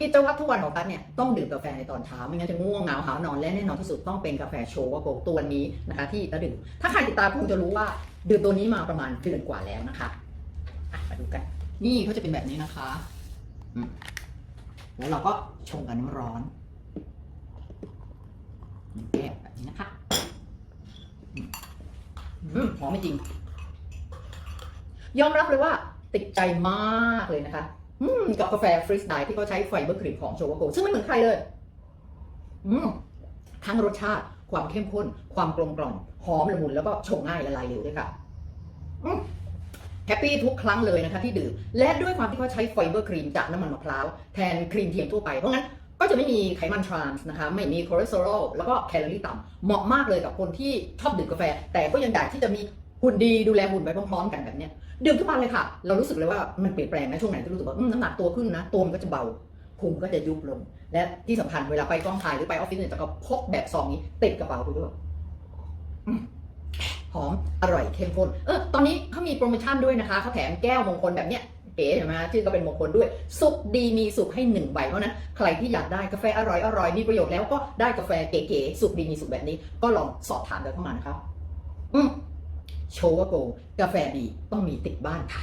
กิจวัตรทุกวันของตั๊กเนี่ยต้องดื่มกาแฟในตอนเช้าไม่งั้นจะง่วงเหงาหาวนอนและแน่นอนที่สุดต้องเป็นกาแฟโชว์ว่าโกตัวนี้นะคะ ที่ตั๊กดื่มถ้าใครติดตามคงจะรู้ว่าดื่มตัวนี้มาประมาณเดือนกว่าแล้วนะคะมาดูกัน นี่เขาจะเป็นแบบนี้นะคะแล้วเราก็ชงกับน้ำร้อนแก้วแบบนี้นะคะหอมไม่จริง ยอมรับเลยว่าติดใจมากเลยนะคะ กับกาแฟฟรีสไตล์ที่เขาใช้ไฟเบอร์ครีมของโชวโกซึ่งไม่เหมือนใครเลยทั้งรสชาติความเข้มข้น ความกลมกล่อมหอมละมุนแล้วก็ชงง่ายละลายเร็วด้วยค่ะแฮปปี้ทุกครั้งเลยนะคะที่ดื่ม และด้วยความที่เขาใช้ไฟเบอร์ครีมจากน้ำมันมะพร้าวแทนครีมเทียมทั่วไป เพราะงั้นก็จะไม่มีไขมันทรานส์นะคะ ไม่มีคอเลสเตอรอลแล้วก็แคลอรี่ต่ำเหมาะมากเลยกับคนที่ชอบดื่มกาแฟ แต่ก็ยังอยากที่จะมี หุ่นดีดูแลหุ่นไปพร้อมๆกันแบบเนี้ยดื่มทุกวันเลยค่ะ เรารู้สึกเลยว่ามันเปลี่ยนแปลงนะช่วงไหนที่รู้สึกว่าน้ำหนักตัวขึ้นนะตัวมันก็จะเบาพุงก็จะยุบลง และที่สำคัญเวลาไปกองถ่ายหรือไปออฟฟิศเนี่ยจะก็พกแบบซองนี้ติดกระเป๋าไปด้วยหอมอร่อยเข้มข้นเออตอนนี้เขามีโปรโมชั่นด้วยนะคะเขาแถมแก้วมงคลแบบเนี้ยเก๋เห็นไหมชื่อก็เป็นมงคลด้วย สุขดีมีสุขให้หนึ่งใบเพราะนั้นใครที่อยากได้กาแฟอร่อยอร่อยมีประโยชน์แล้วก็ได้กาแฟเก๋ๆสุขดีมีสุขแบบนี้ ก็ลองสอบถามกันเข้ามานะครับอืม โชว์ว่าโกกาแฟดีต้องมีติดบ้านค่ะ